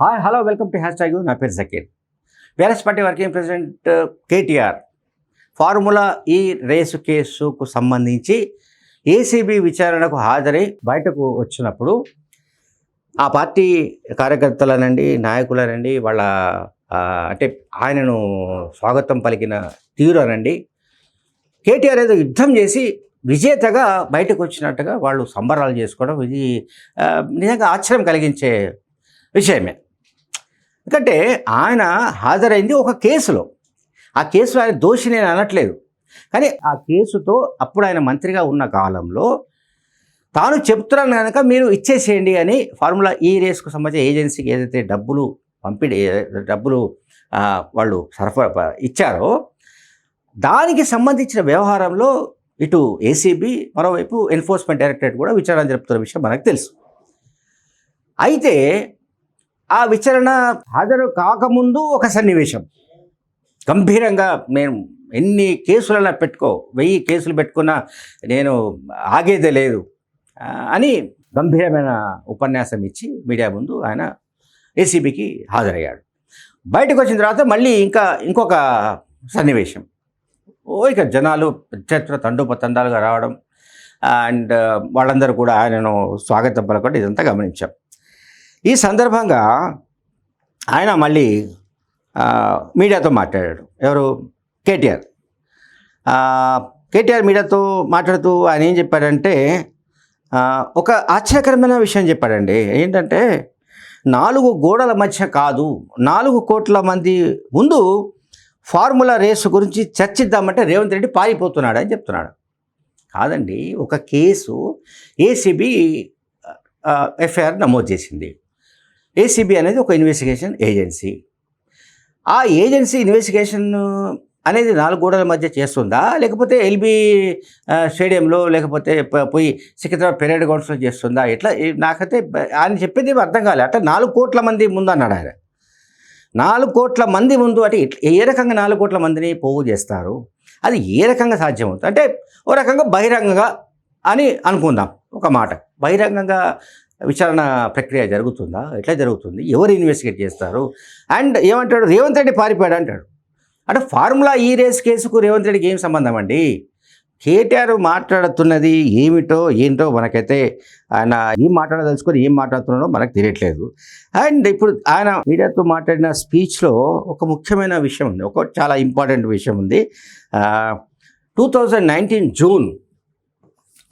Hi hello welcome to hashtag నా పేరు Zakir BRS party working president KTR formula E race కేసుకు సంబంధించి ACB విచారణకు హాజరై బయటకు వచ్చినప్పుడు ఆ పార్టీ కార్యకర్తలనండి నాయకులనండి వాళ్ళ అంటే ఆయనను స్వాగతం పలికిన తీరునండి. కేటీఆర్ ఏదో యుద్ధం చేసి విజేతగా బయటకు వచ్చినట్టుగా వాళ్ళు సంబరాలు చేసుకోవడం ఇది నిజంగా ఆశ్చర్యం కలిగించే విషయమే. ఎందుకంటే ఆయన హాజరైంది ఒక కేసులో. ఆ కేసులో ఆయన దోషి నేను అనట్లేదు. కానీ ఆ కేసుతో అప్పుడు ఆయన మంత్రిగా ఉన్న కాలంలో తాను చెప్తున్నాను కనుక మీరు ఇచ్చేసేయండి అని ఫార్ములా ఈ రేస్కు సంబంధించిన ఏజెన్సీకి ఏదైతే డబ్బులు పంపిణీ డబ్బులు వాళ్ళు సరఫరా ఇచ్చారో దానికి సంబంధించిన వ్యవహారంలో ఇటు ఏసీబీ మరోవైపు ఎన్ఫోర్స్మెంట్ డైరెక్టరేట్ కూడా విచారణ జరుపుతున్న విషయం మనకు తెలుసు. అయితే ఆ విచారణ హాజరు కాకముందు ఒక సన్నివేశం. గంభీరంగా నేను ఎన్ని కేసులైనా పెట్టుకో వెయ్యి కేసులు పెట్టుకున్నా నేను ఆగేదే లేదు అని గంభీరమైన ఉపన్యాసం ఇచ్చి మీడియా ముందు ఆయన ఏసీబీకి హాజరయ్యాడు. బయటకు వచ్చిన తర్వాత మళ్ళీ ఇంకా ఇంకొక సన్నివేశం. ఓ ఇక జనాలు పెద్ద తండోపతండాలుగా రావడం అండ్ వాళ్ళందరూ కూడా ఆయనను స్వాగతం పలకడం ఇదంతా గమనించాం. ఈ సందర్భంగా ఆయన మళ్ళీ మీడియాతో మాట్లాడాడు. ఎవరు? కేటీఆర్. కేటీఆర్ మీడియాతో మాట్లాడుతూ ఆయన ఏం చెప్పాడంటే ఒక ఆశ్చర్యకరమైన విషయం చెప్పాడండి. ఏంటంటే నాలుగు గోడల మధ్య కాదు నాలుగు కోట్ల మంది ముందు ఫార్ములా రేసు గురించి చర్చిద్దామంటే రేవంత్ రెడ్డి పారిపోతున్నాడు అని చెప్తున్నాడు. కాదండి ఒక కేసు ఏసీబీ ఎఫ్ఐఆర్ నమోదు చేసింది. ఏసీబీ అనేది ఒక ఇన్వెస్టిగేషన్ ఏజెన్సీ ఆ ఏజెన్సీ ఇన్వెస్టిగేషన్ అనేది నాలుగు గోడల మధ్య చేస్తుందా? లేకపోతే ఎల్బీ స్టేడియంలో లేకపోతే పోయి సికింద్రాబాద్ పెరేడ్ గ్రౌండ్స్లో చేస్తుందా? ఇట్లా నాకైతే ఆయన చెప్పేది అర్థం కాలే. అంటే నాలుగు కోట్ల మంది ముందు అన్నాడు ఆయన. నాలుగు కోట్ల మంది ముందు అంటే ఏ రకంగా నాలుగు కోట్ల మందిని పోగు చేస్తారు? అది ఏ రకంగా సాధ్యమవుతుంది? అంటే ఓ రకంగా బహిరంగంగా అని అనుకుందాం. ఒక మాట. బహిరంగంగా విచారణ ప్రక్రియ జరుగుతుందా? ఎట్లా జరుగుతుంది? ఎవరు ఇన్వెస్టిగేట్ చేస్తారు? అండ్ ఏమంటాడు? రేవంత్ రెడ్డి పారిపోయాడు అంటాడు. అంటే ఫార్ములా ఈ రేస్ కేసుకు రేవంత్ రెడ్డికి ఏం సంబంధం అండి? కేటీఆర్ మాట్లాడుతున్నది ఏమిటో ఏంటో మనకైతే ఆయన ఏం మాట్లాడదలుచుకొని ఏం మాట్లాడుతున్నాడో మనకు తెలియట్లేదు. అండ్ ఇప్పుడు ఆయన మీడియాతో మాట్లాడిన స్పీచ్లో ఒక ముఖ్యమైన విషయం ఉంది. ఒక చాలా ఇంపార్టెంట్ విషయం ఉంది. Two thousand nineteen June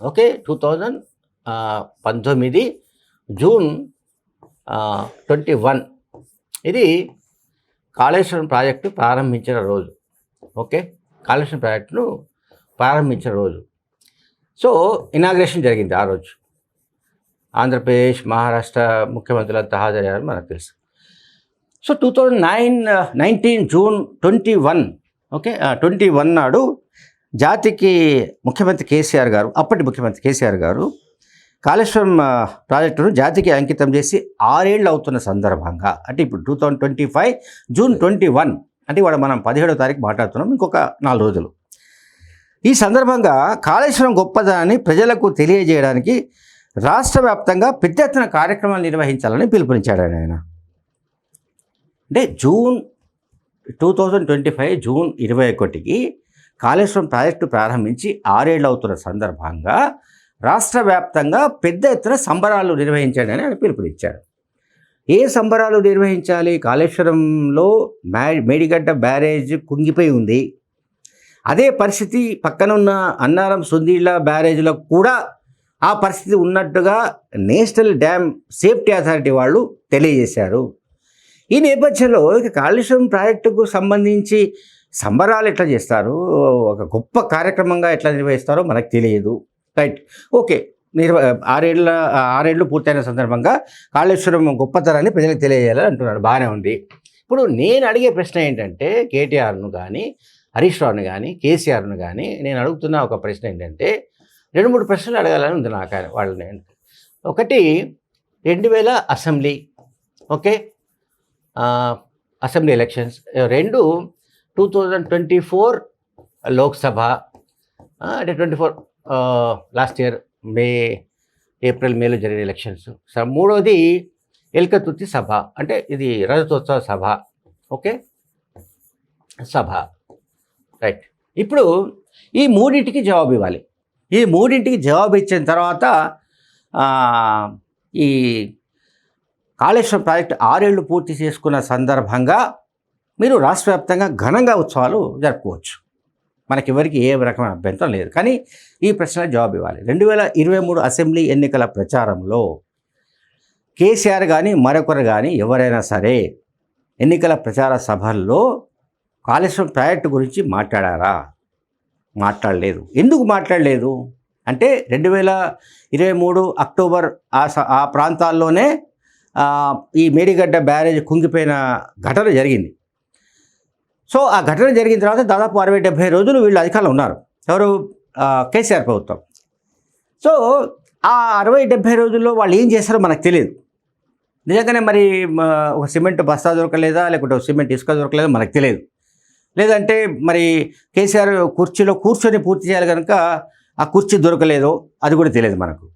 okay? Two thousand పంతొమ్మిది జూన్ ట్వంటీ వన్. ఇది కాళేశ్వరం ప్రాజెక్టు ప్రారంభించిన రోజు. ఓకే? కాళేశ్వరం ప్రాజెక్టును ప్రారంభించిన రోజు. సో ఇనాగ్రేషన్ జరిగింది ఆ రోజు. ఆంధ్రప్రదేశ్ మహారాష్ట్ర ముఖ్యమంత్రులంతా హాజరయ్యారు మనకు తెలుసు. So two thousand nine nineteen June twenty one okay? Twenty one నాడు జాతికి ముఖ్యమంత్రి కేసీఆర్ గారు అప్పటి ముఖ్యమంత్రి కేసీఆర్ గారు కాళేశ్వరం ప్రాజెక్టును జాతికి అంకితం చేసి ఆరేళ్ళు అవుతున్న సందర్భంగా అంటే ఇప్పుడు two thousand twenty five June twenty one అంటే ఇవాళ మనం పదిహేడో తారీఖు మాట్లాడుతున్నాం ఇంకొక నాలుగు రోజులు. ఈ సందర్భంగా కాళేశ్వరం గొప్పదనాన్ని ప్రజలకు తెలియజేయడానికి రాష్ట్ర వ్యాప్తంగా పెద్ద ఎత్తున కార్యక్రమాలు నిర్వహించాలని పిలుపునిచ్చాడు ఆయన అంటే June two thousand twenty five June ఇరవై ఒకటికి కాళేశ్వరం ప్రాజెక్టు ప్రారంభించి ఆరేళ్ళు అవుతున్న సందర్భంగా రాష్ట్ర వ్యాప్తంగా పెద్ద ఎత్తున సంబరాలు నిర్వహించాడని ఆయన పిలుపునిచ్చాడు ఏ సంబరాలు నిర్వహించాలి? కాళేశ్వరంలో మ్యా మేడిగడ్డ బ్యారేజ్ కుంగిపోయి ఉంది. అదే పరిస్థితి పక్కనున్న అన్నారం సుందీళ్ళ బ్యారేజ్లో కూడా ఆ పరిస్థితి ఉన్నట్టుగా నేషనల్ డ్యామ్ సేఫ్టీ అథారిటీ వాళ్ళు తెలియజేశారు. ఈ నేపథ్యంలో ఇక కాళేశ్వరం ప్రాజెక్టుకు సంబంధించి సంబరాలు ఎట్లా చేస్తారు? ఒక గొప్ప కార్యక్రమంగా ఎట్లా నిర్వహిస్తారో మనకు తెలియదు. రైట్ ఓకే నిర్వ ఆరేళ్ళ ఆరేళ్ళు పూర్తయిన సందర్భంగా కాళేశ్వరం గొప్పతనాన్ని ప్రజలకు తెలియజేయాలని అంటున్నాడు బాగానే ఉంది. ఇప్పుడు నేను అడిగే ప్రశ్న ఏంటంటే కేటీఆర్ను కానీ హరీష్ రావును కానీ కేసీఆర్ను కానీ నేను అడుగుతున్న ఒక ప్రశ్న ఏంటంటే రెండు మూడు ప్రశ్నలు అడగాలని ఉంది నాకు వాళ్ళని ఒకటి రెండు వేల అసెంబ్లీ ఓకే? Assembly elections. రెండు two thousand twenty four Lok Sabha అంటే twenty four last year May April మేలో జరిగిన ఎలక్షన్స్ మూడవది ఎల్కతుర్తి సభ. అంటే ఇది రజతోత్సవ సభ. ఓకే? సభ. రైట్ ఇప్పుడు ఈ మూడింటికి జవాబు ఇవ్వాలి. ఈ మూడింటికి జవాబు ఇచ్చిన తర్వాత ఈ కాళేశ్వరం ప్రాజెక్టు ఆరేళ్ళు పూర్తి చేసుకున్న సందర్భంగా మీరు రాష్ట్ర వ్యాప్తంగా ఘనంగా ఉత్సవాలు జరుపుకోవచ్చు. మనకివరికి ఏ రకమైన అభ్యంతరం లేదు. కానీ ఈ ప్రశ్నలకు జవాబు ఇవ్వాలి. రెండు వేల ఇరవై మూడు అసెంబ్లీ ఎన్నికల ప్రచారంలో కేసీఆర్ కానీ మరొకరు కానీ ఎవరైనా సరే ఎన్నికల ప్రచార సభల్లో కాళేశ్వరం ప్రాజెక్టు గురించి మాట్లాడారా? మాట్లాడలేదు. ఎందుకు మాట్లాడలేదు? అంటే రెండు వేల ఇరవై మూడు అక్టోబర్ ఆ స- ఆ ప్రాంతాల్లోనే ఈ మేడిగడ్డ బ్యారేజ్ కుంగిపోయిన ఘటన జరిగింది. సో ఆ ఘటన జరిగిన తర్వాత దాదాపు అరవై డెబ్భై రోజులు వీళ్ళు అధికారంలో ఉన్నారు. ఎవరు? కేసీఆర్ ప్రభుత్వం. సో ఆ అరవై డెబ్భై రోజుల్లో వాళ్ళు ఏం చేస్తారో మనకు తెలియదు. నిజంగానే మరి ఒక సిమెంట్ బస్తా దొరకలేదా? లేకుంటే ఒక సిమెంట్ ఇసుక దొరకలేదా? మనకు తెలియదు. లేదంటే మరి కేసీఆర్ కుర్చీలో కూర్చొని పూర్తి చేయాలి కనుక ఆ కుర్చీ దొరకలేదో? అది కూడా తెలియదు మనకు.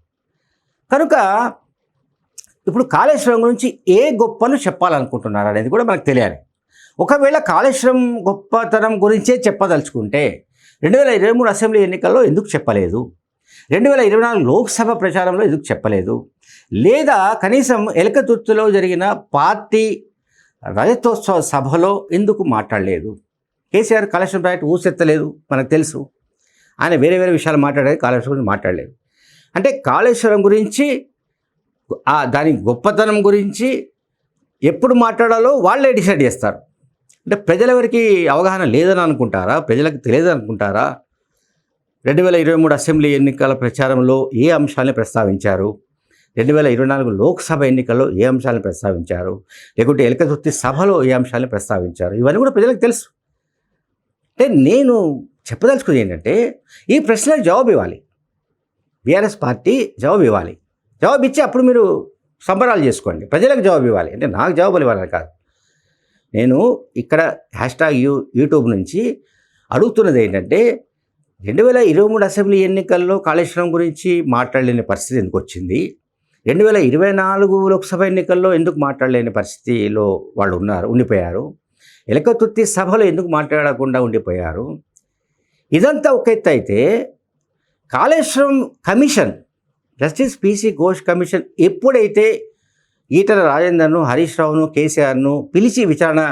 కనుక ఇప్పుడు కాళేశ్వరం గురించి ఏ గొప్పలు చెప్పాలనుకుంటున్నారు అనేది కూడా మనకు తెలియాలి. ఒకవేళ కాళేశ్వరం గొప్పతనం గురించే చెప్పదలుచుకుంటే రెండు వేల ఇరవై మూడు అసెంబ్లీ ఎన్నికల్లో ఎందుకు చెప్పలేదు? రెండు వేల ఇరవై నాలుగు లోక్సభ ప్రచారంలో ఎందుకు చెప్పలేదు? లేదా కనీసం ఎలకతుర్తిలో జరిగిన పార్టీ రజతోత్సవ సభలో ఎందుకు మాట్లాడలేదు? కేసీఆర్ కాళేశ్వరం ప్రాజెక్టు ఊసెత్తలేదు మనకు తెలుసు. ఆయన వేరే వేరే విషయాలు మాట్లాడేది కాళేశ్వరం గురించి మాట్లాడలేదు. అంటే కాళేశ్వరం గురించి దాని గొప్పతనం గురించి ఎప్పుడు మాట్లాడాలో వాళ్ళే డిసైడ్ చేస్తారు. అంటే ప్రజలెవరికి అవగాహన లేదని అనుకుంటారా ప్రజలకు తెలియదు అనుకుంటారా రెండు వేల ఇరవై మూడు అసెంబ్లీ ఎన్నికల ప్రచారంలో ఏ అంశాలను ప్రస్తావించారు? రెండు వేల ఇరవై నాలుగు లోక్సభ ఎన్నికల్లో ఏ అంశాలను ప్రస్తావించారు? లేకుంటే ఎలకతుర్తి సభలో ఏ అంశాలను ప్రస్తావించారు? ఇవన్నీ కూడా ప్రజలకు తెలుసు. అంటే నేను చెప్పదలుచుకుంది ఏంటంటే ఈ ప్రశ్నలకు జవాబు ఇవ్వాలి. బీఆర్ఎస్ పార్టీ జవాబు ఇవ్వాలి. జవాబు ఇచ్చి అప్పుడు మీరు సంబరాలు చేసుకోండి. ప్రజలకు జవాబు ఇవ్వాలి. అంటే నాకు జవాబులు ఇవ్వాలని కాదు. నేను ఇక్కడ హ్యాష్ ట్యాగ్ యూ యూట్యూబ్ నుంచి అడుగుతున్నది ఏంటంటే రెండు వేల ఇరవై మూడు అసెంబ్లీ ఎన్నికల్లో కాళేశ్వరం గురించి మాట్లాడలేని పరిస్థితి ఎందుకు వచ్చింది? రెండు వేల ఇరవై నాలుగు లోక్సభ ఎన్నికల్లో ఎందుకు మాట్లాడలేని పరిస్థితిలో వాళ్ళు ఉన్నారు ఉండిపోయారు? ఎలకతుర్తి సభలో ఎందుకు మాట్లాడకుండా ఉండిపోయారు? ఇదంతా ఒక ఎత్తు అయితే Kaleshwaram commission justice PC Ghosh commission ఎప్పుడైతే ఈటల రాజేందర్ను హరీష్ రావును కేసీఆర్ను పిలిచి విచారణ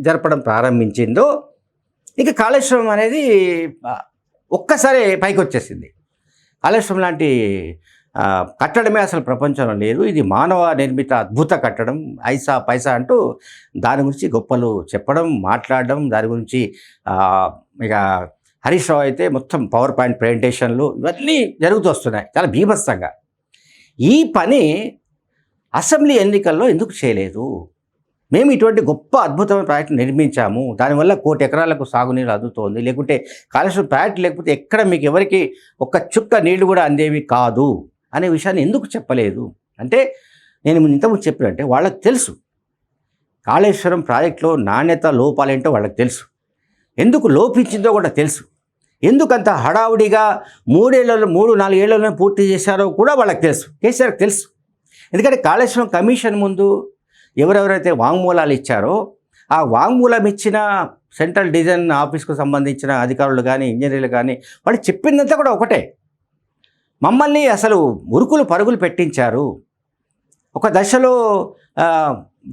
జరపడం ప్రారంభించిందో ఇక కాళేశ్వరం అనేది ఒక్కసారి పైకి వచ్చేసింది కాళేశ్వరం లాంటి కట్టడమే అసలు ప్రపంచంలో లేదు. ఇది మానవ నిర్మిత అద్భుత కట్టడం. ఐసా పైసా అంటూ దాని గురించి గొప్పలు చెప్పడం మాట్లాడడం దాని గురించి ఇక హరీష్ రావు అయితే మొత్తం పవర్ పాయింట్ ప్రజెంటేషన్లు ఇవన్నీ జరుగుతూ వస్తున్నాయి. చాలా బీభత్సంగా. ఈ పని అసెంబ్లీ ఎన్నికల్లో ఎందుకు చేయలేదు? మేము ఇటువంటి గొప్ప అద్భుతమైన ప్రాజెక్టు నిర్మించాము. దానివల్ల కోటి ఎకరాలకు సాగునీరు అందుతోంది లేకుంటే కాళేశ్వరం ప్రాజెక్టు లేకపోతే ఎక్కడ మీకు ఎవరికి ఒక్క చుక్క నీళ్ళు కూడా అందేవి కాదు అనే విషయాన్ని ఎందుకు చెప్పలేదు? అంటే నేను ఇంతకుముందు చెప్పినంటే వాళ్ళకి తెలుసు. కాళేశ్వరం ప్రాజెక్టులో నాణ్యత లోపాలేంటో వాళ్ళకి తెలుసు. ఎందుకు లోపించిందో కూడా తెలుసు. ఎందుకంత హడావుడిగా మూడేళ్ళలో మూడు నాలుగేళ్ళలో పూర్తి చేశారో కూడా వాళ్ళకి తెలుసు. కేసీఆర్కి తెలుసు. ఎందుకంటే కాళేశ్వరం కమిషన్ ముందు ఎవరెవరైతే వాంగ్మూలాలు ఇచ్చారో ఆ వాంగ్మూలం ఇచ్చిన సెంట్రల్ డిజైన్ ఆఫీస్కు సంబంధించిన అధికారులు కానీ ఇంజనీర్లు కానీ వాళ్ళు చెప్పిందంతా కూడా ఒకటే. మమ్మల్ని అసలు ఉరుకులు పరుగులు పెట్టించారు. ఒక దశలో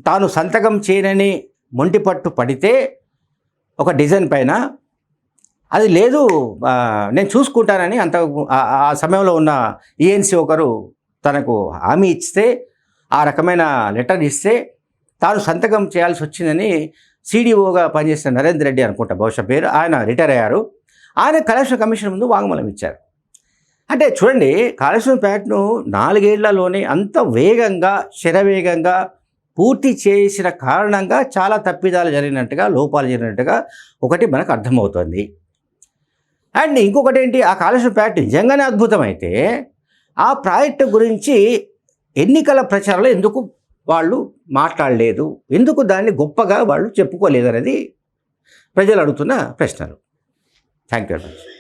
తాను సంతకం చేయనని మొంటిపట్టు పడితే ఒక డిజైన్ పైన అది లేదు నేను చూసుకుంటానని అంత ఆ- ఆ సమయంలో ఉన్న ఈఎన్సీ ఒకరు తనకు హామీ ఇస్తే ఆ రకమైన లెటర్ ఇస్తే తాను సంతకం చేయాల్సి వచ్చిందని సీడీఓగా పనిచేసిన నరేంద్ర రెడ్డి అనుకుంటా. బహుశా పేరు ఆయన రిటైర్ అయ్యారు. ఆయన కలెక్షన్ కమిషన్ ముందు వాంగ్మూలం ఇచ్చారు. అంటే చూడండి కాళేశ్వరం ప్యాట్ను నాలుగేళ్ళలోనే అంత వేగంగా శరవేగంగా పూర్తి చేసిన కారణంగా చాలా తప్పిదాలు జరిగినట్టుగా లోపాలు జరిగినట్టుగా ఒకటి మనకు అర్థమవుతుంది. అండ్ ఇంకొకటి ఏంటి ఆ కాళేశ్వరం ప్యాట్ నిజంగానే అద్భుతమైతే ఆ ప్రాజెక్టు గురించి ఎన్నికల ప్రచారంలో ఎందుకు వాళ్ళు మాట్లాడలేదు? ఎందుకు దాన్ని గొప్పగా వాళ్ళు చెప్పుకోలేదు అనేది ప్రజలు అడుగుతున్న ప్రశ్నలు. Thank you very much